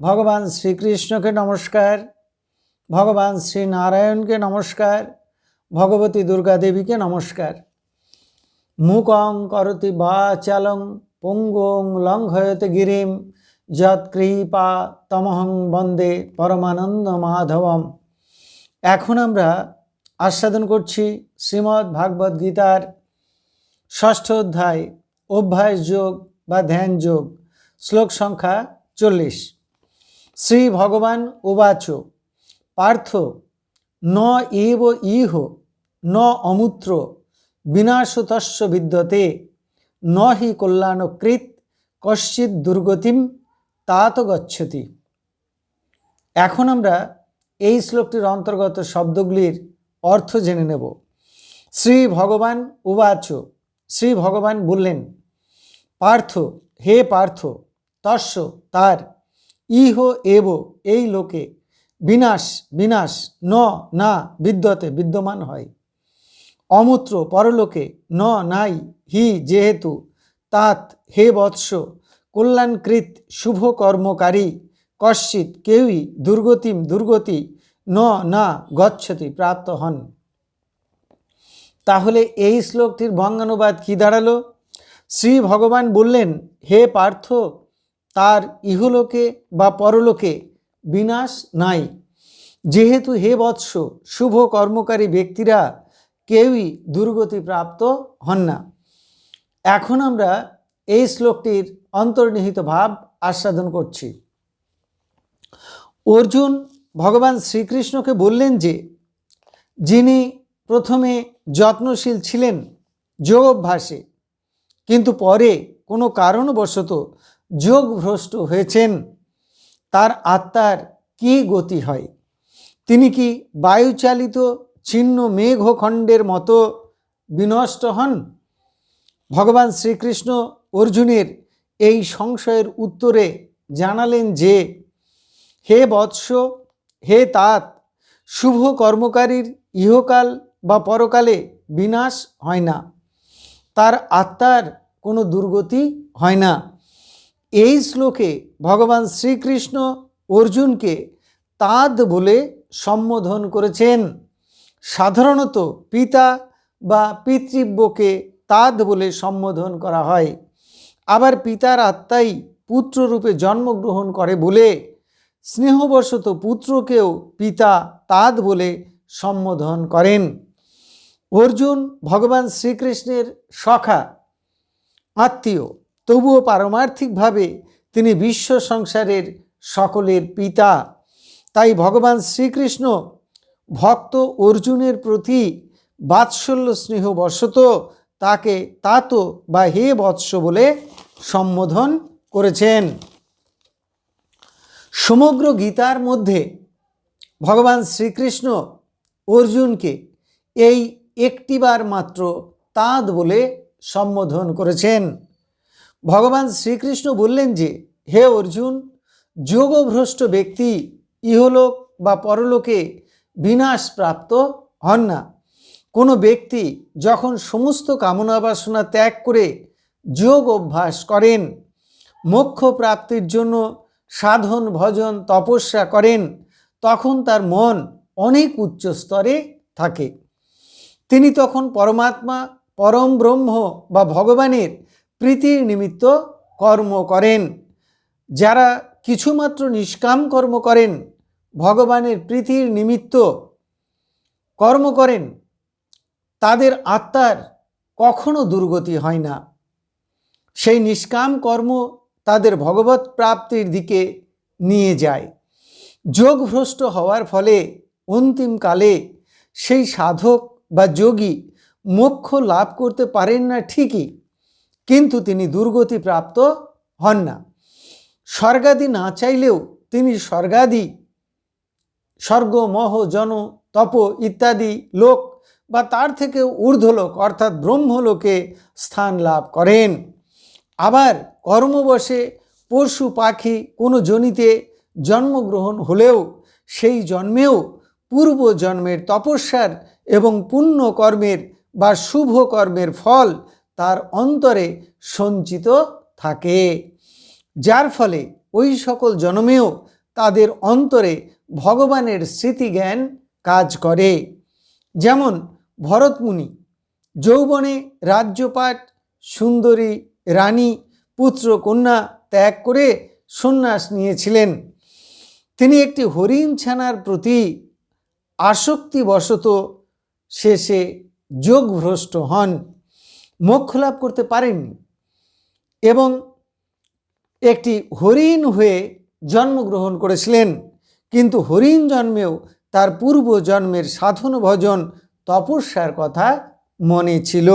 ভগবান শ্রীকৃষ্ণকে নমস্কার, ভগবান শ্রী নারায়ণকে নমস্কার, ভগবতী দুর্গা দেবীকে নমস্কার। মুকং করতি বাচালং পঙ্গং লঙ্ঘয়তে গিরিম যৎকৃপা তমহং বন্দে পরমানন্দ মাধবম। এখন আমরা আস্বাদন করছি শ্রীমদ্ ভাগবত গীতার ষষ্ঠ অধ্যায়, অভ্যাস যোগ বা ধ্যান যোগ, শ্লোক সংখ্যা চল্লিশ। শ্রী ভগবান উবাচ। পার্থ, ন এব ইহ, ন অমূত্র, বিনাশতস্য বিদ্যতে, ন হি কল্যাণকৃত, কশ্চিৎ দুর্গতিম, তাত গচ্ছতি। এখন আমরা এই শ্লোকটির অন্তর্গত শব্দগুলির অর্থ জেনে নেব। শ্রী ভগবান উবাচ, শ্রী ভগবান বললেন, পার্থ, হে পার্থ, তস্য তার ইহ এব, এই লোকে। বিনাশ বিনাশ, ন, না বিদ্যতে বিদ্যমান হয়। অমূত্র, পরলোকে, ন, নাই, হি, যেহেতু, তাত, হে বৎস, কল্যাণকৃত, শুভ কর্মকারী, কশ্চিৎ, কেউই দুর্গতিম, দুর্গতি, ন, না, গচ্ছতি প্রাপ্ত হন। তাহলে এই শ্লোকটির বঙ্গানুবাদ কি দাঁড়াল? শ্রী ভগবান বললেন, হে পার্থ তার ইহলোকে বা পরলোকে বিনাশ নাই। যেহেতু হে বৎস শুভ কর্মকারী ব্যক্তিরা কেউই দুর্গতি প্রাপ্ত হন না। এখন আমরা এই শ্লোকটির অন্তর্নিহিত ভাব আস্বাদন করছি। অর্জুন ভগবান শ্রীকৃষ্ণকে বললেন যে, যিনি প্রথমে যত্নশীল ছিলেন যোগাভ্যাসে, কিন্তু পরে কোনো কারণবশত যোগভ্রষ্ট হয়েছেন। তার আত্মার কি গতি হয়? তিনি কি বায়ুচালিত ছিন্ন মেঘখণ্ডের মতো বিনষ্ট হন? ভগবান শ্রীকৃষ্ণ অর্জুনের এই সংশয়ের উত্তরে জানালেন যে, হে বৎস, হে তাত, শুভ কর্মকারীর ইহকাল বা পরকালে বিনাশ হয় না। তার আত্মার কোনো দুর্গতি হয় না। এই শ্লোকে ভগবান শ্রীকৃষ্ণ অর্জুনকে তাদ বলে সম্বোধন করেছেন। সাধারণত পিতা বা পিতৃব্যকে তাদ বলে সম্বোধন করা হয়। আবার পিতার আত্মাই পুত্ররূপে জন্মগ্রহণ করে বলে স্নেহবশত পুত্রকেও পিতা তাদ বলে সম্বোধন করেন। অর্জুন ভগবান শ্রীকৃষ্ণের সখা, আত্মীয়। তবুও পারমার্থিকভাবে তিনি বিশ্ব সংসারের সকলের পিতা। তাই ভগবান শ্রীকৃষ্ণ ভক্ত অর্জুনের প্রতি বাৎসল্য স্নেহবশত তাকে তাত বা হে বৎস বলে সম্বোধন করেছেন। সমগ্র গীতার মধ্যে ভগবান শ্রীকৃষ্ণ অর্জুনকে এই একটিবার মাত্র তাঁত বলে সম্বোধন করেছেন। ভগবান শ্রীকৃষ্ণ বললেন যে, হে অর্জুন, যোগভ্রষ্ট ব্যক্তি ইহলোক বা পরলোকে বিনাশ প্রাপ্ত হন না। কোনো ব্যক্তি যখন সমস্ত কামনা বাসনা ত্যাগ করে যোগ অভ্যাস করেন, মোক্ষ প্রাপ্তির জন্য সাধন, ভজন, তপস্যা করেন, তখন তার মন অনেক উচ্চ স্তরে থাকে। তিনি তখন পরমাত্মা, পরম ব্রহ্ম বা ভগবানের প্রীতির নিমিত্ত কর্ম করেন। যারা কিছুমাত্র নিষ্কাম কর্ম করেন, ভগবানের প্রীতির নিমিত্ত কর্ম করেন, তাদের আত্মার কখনো দুর্গতি হয় না। সেই নিষ্কাম কর্ম তাদের ভগবত প্রাপ্তির দিকে নিয়ে যায়। যোগভ্রষ্ট হওয়ার ফলে অন্তিমকালে সেই সাধক বা যোগী মোক্ষ লাভ করতে পারেন না ঠিকই। কিন্তু তিনি দুর্গতি প্রাপ্ত হন না। স্বর্গাদি না চাইলেও তিনি স্বর্গাদি স্বর্গ মহ জন, তপ ইত্যাদি লোক বা তার থেকে ঊর্ধ্বলোক অর্থাৎ ব্রহ্মলোকে স্থান লাভ করেন। আবার কর্মবশে পশু পাখি কোনো জনিতে জন্মগ্রহণ হলেও সেই জন্মেও পূর্ব জন্মের তপস্যার এবং পুণ্য কর্মের বা শুভ কর্মের ফল তার অন্তরে সঞ্চিত থাকে, যার ফলে ওই সকল জন্মেও তাদের অন্তরে ভগবানের স্মৃতিজ্ঞান কাজ করে। যেমন ভরতমুনি, যৌবনে রাজ্যপাট, সুন্দরী, রানী, পুত্র, কন্যা ত্যাগ করে সন্ন্যাস নিয়েছিলেন। তিনি একটি হরিণ ছানার প্রতি আসক্তিবশত শেষে যোগভ্রষ্ট হন। মোক্ষ লাভ করতে পারেননি এবং একটি হরিণ হয়ে জন্মগ্রহণ করেছিলেন। কিন্তু হরিণ জন্মেও তার পূর্ব জন্মের সাধন ভজন তপস্যার কথা মনে ছিল।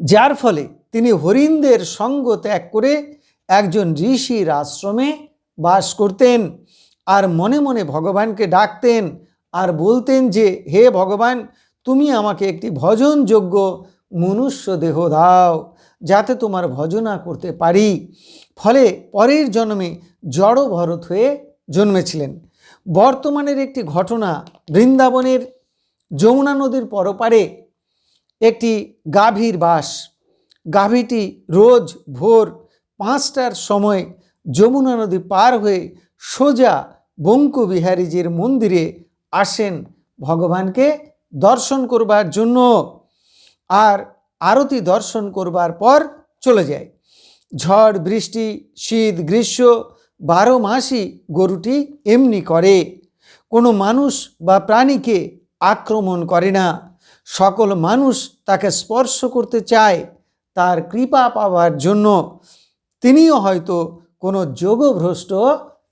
যার ফলে তিনি হরিণদের সঙ্গ ত্যাগ করে একজন ঋষির আশ্রমে বাস করতেন আর মনে মনে ভগবানকে ডাকতেন আর বলতেন যে, হে ভগবান, তুমি আমাকে একটি ভজনযোগ্য মনুষ্য দেহ দাও, যাতে তোমার ভজনা করতে পারি। ফলে পরের জন্মে জড় ভরত হয়ে জন্মেছিলেন। বর্তমানের একটি ঘটনা বৃন্দাবনের যমুনা নদীর পরপারে একটি গাভীর বাস। গাভীটি রোজ ভোর পাঁচটার সময় যমুনা নদী পার হয়ে সোজা বঙ্কুবিহারীজির মন্দিরে আসেন ভগবানকে দর্শন করবার জন্য। আর আরতি দর্শন করবার পর চলে যায়। ঝড়, বৃষ্টি, শীত, গ্রীষ্ম, বারো মাসই গরুটি এমনি করে। কোনো মানুষ বা প্রাণীকে আক্রমণ করে না। সকল মানুষ তাকে স্পর্শ করতে চায় তার কৃপা পাওয়ার জন্য। তিনিও হয়তো কোনো যোগভ্রষ্ট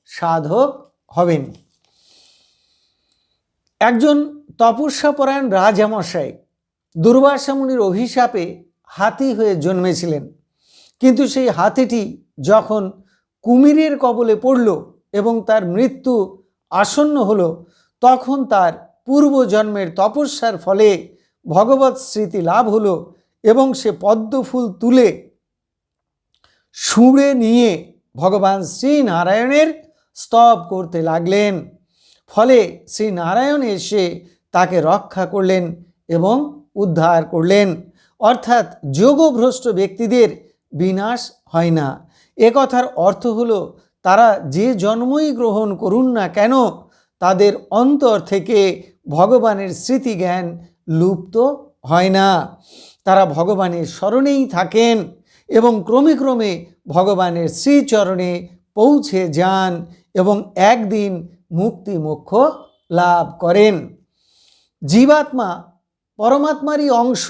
সাধক হবেন। একজন তপস্যাপরায়ণ রাজামশাই দুর্বাসা মুনির অভিশাপে হাতি হয়ে জন্মেছিলেন। কিন্তু সেই হাতিটি যখন কুমিরের কবলে পড়ল এবং তার মৃত্যু আসন্ন হল, তখন তার পূর্বজন্মের তপস্যার ফলে ভগবত স্মৃতি লাভ হলো এবং সে পদ্মফুল তুলে সুঁড়ে নিয়ে ভগবান শ্রীনারায়ণের স্তব করতে লাগলেন। ফলে শ্রী নারায়ণ এসে তাকে রক্ষা করলেন এবং উদ্ধার করলেন। অর্থাৎ যোগভ্রষ্ট ব্যক্তিদের বিনাশ হয় না। এ কথার অর্থ হলো, তারা যে জন্মই গ্রহণ করুন না কেন, তাদের অন্তর থেকে ভগবানের স্মৃতিজ্ঞান লুপ্ত হয় না। তারা ভগবানের স্মরণেই থাকেন এবং ক্রমে ক্রমে ভগবানের শ্রীচরণে পৌঁছে যান এবং একদিন মুক্তি মোক্ষ লাভ করেন। জীবাত্মা পরমাত্মারই অংশ,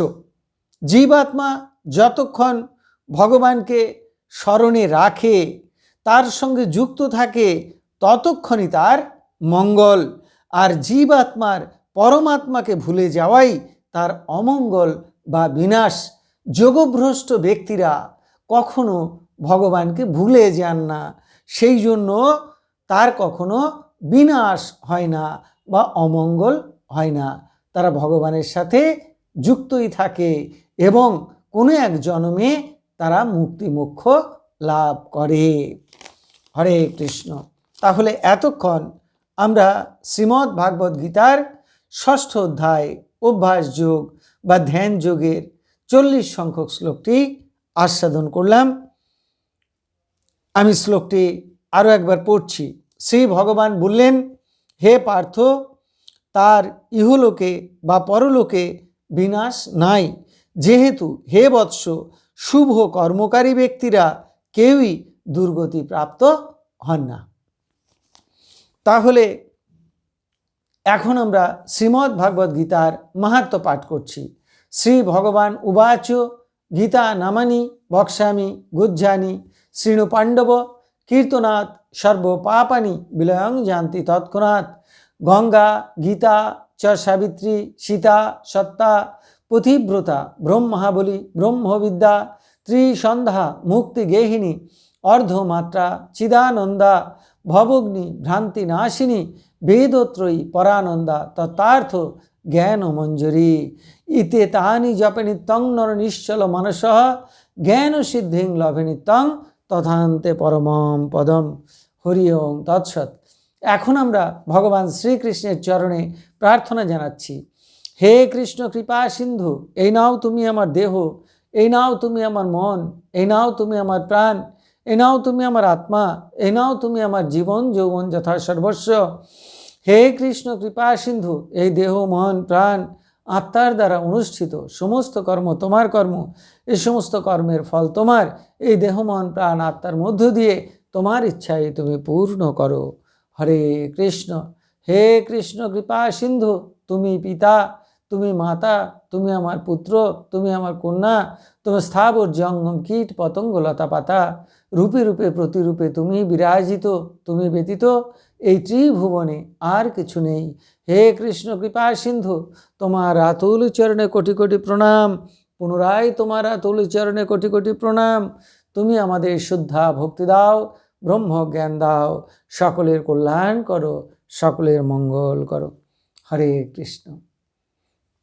জীবাত্মা যতক্ষণ ভগবানকে স্মরণে রাখে, তার সঙ্গে যুক্ত থাকে, ততক্ষণই তার মঙ্গল আর জীবাত্মার পরমাত্মাকে ভুলে যাওয়াই তার অমঙ্গল বা বিনাশ। যোগভ্রষ্ট ব্যক্তিরা কখনো ভগবানকে ভুলে যান না, সেই জন্য তার কখনো বিনাশ হয় না বা অমঙ্গল হয় না। তারা ভগবানের সাথে যুক্তই থাকে এবং কোনো এক জন্মে তারা মুক্তি মোক্ষ লাভ করে। হরে কৃষ্ণ। তাহলে এতক্ষণ আমরা শ্রীমদ্ ভাগবত গীতার ষষ্ঠ অধ্যায়, অভ্যাস যোগ বা ধ্যান যোগের চল্লিশ সংখ্যক শ্লোকটি আস্বাদন করলাম। আমি শ্লোকটি আরও একবার পড়ছি। শ্রী ভগবান বললেন, হে পার্থ তার ইহলোকে বা পরলোকে বিনাশ নাই। যেহেতু হে বৎস, শুভ কর্মকারী ব্যক্তিরা কেউই দুর্গতি প্রাপ্ত হন না। তাহলে এখন আমরা শ্রীমদ্ ভাগবত গীতার মাহাত্ম পাঠ করছি। শ্রী ভগবান উবাচ, গীতা নামানি বক্সামি গুজ্জানি, শ্রীণু পাণ্ডব, কীর্তনাথ, সর্বপাপানি, বিলয়ং জানতি তৎক্ষণাৎ গঙ্গা, গীতা, চ সাবিত্রী, সীতা, সত্তা, পথিব্রতা, ব্রহ্মাবলী, ব্রহ্মবিদ্যা, ত্রিসন্ধ্যা, মুক্তি গেহিনী, অর্ধমাত্রা, চিদানন্দা, ভবগ্নি, ভ্রান্তি নাশিনী, বেদত্রয়ী, পরানন্দা, তত্ত্বার্থ জ্ঞান মঞ্জুরি ইতে তাহানি জপে নিত্যং নর নিশ্চল মনস, জ্ঞান সিদ্ধিং লভে নিত্যং তথান্তে পরমম পদম। হরি ওং তৎসৎ। এখন আমরা ভগবান শ্রীকৃষ্ণের চরণে প্রার্থনা জানাচ্ছি, হে কৃষ্ণ কৃপা সিন্ধু, এই নাও তুমি আমার দেহ, এই নাও তুমি আমার মন, এই নাও তুমি আমার প্রাণ এ নাও তুমি আমার আত্মা এ নাও তুমি আমার জীবন, যৌবন যথা সর্বস্ব। হে কৃষ্ণ কৃপা সিন্ধু, এই দেহ, মন, প্রাণ, আত্মার দ্বারা অনুষ্ঠিত, সমস্ত কর্ম তোমার কর্ম এই সমস্ত কর্মের ফল তোমার, এই দেহ, মন, প্রাণ, আত্মার মধ্য দিয়ে তোমার ইচ্ছায় তুমি পূর্ণ করো। হরে কৃষ্ণ। হে কৃষ্ণ, কৃপা সিন্ধু, তুমি পিতা, তুমি মাতা, তুমি আমার পুত্র, তুমি আমার কন্যা, তুমি স্থাবর জঙ্গম কীট পতঙ্গ লতা পাতা, রূপে রূপে প্রতিরূপে তুমি বিরাজিত, তুমি ব্যতীত এই ত্রিভুবনে আর কিছু নেই। হে কৃষ্ণ, কৃপা সিন্ধু, তোমার আতুল চরণে কোটি কোটি প্রণাম। পুনরায় তোমার আতুল চরণে কোটি কোটি প্রণাম। তুমি আমাদের শুদ্ধা ভক্তি দাও। ব্রহ্ম জ্ঞান দাও সকলের কল্যাণ করো সকলের মঙ্গল করো। হরে কৃষ্ণ।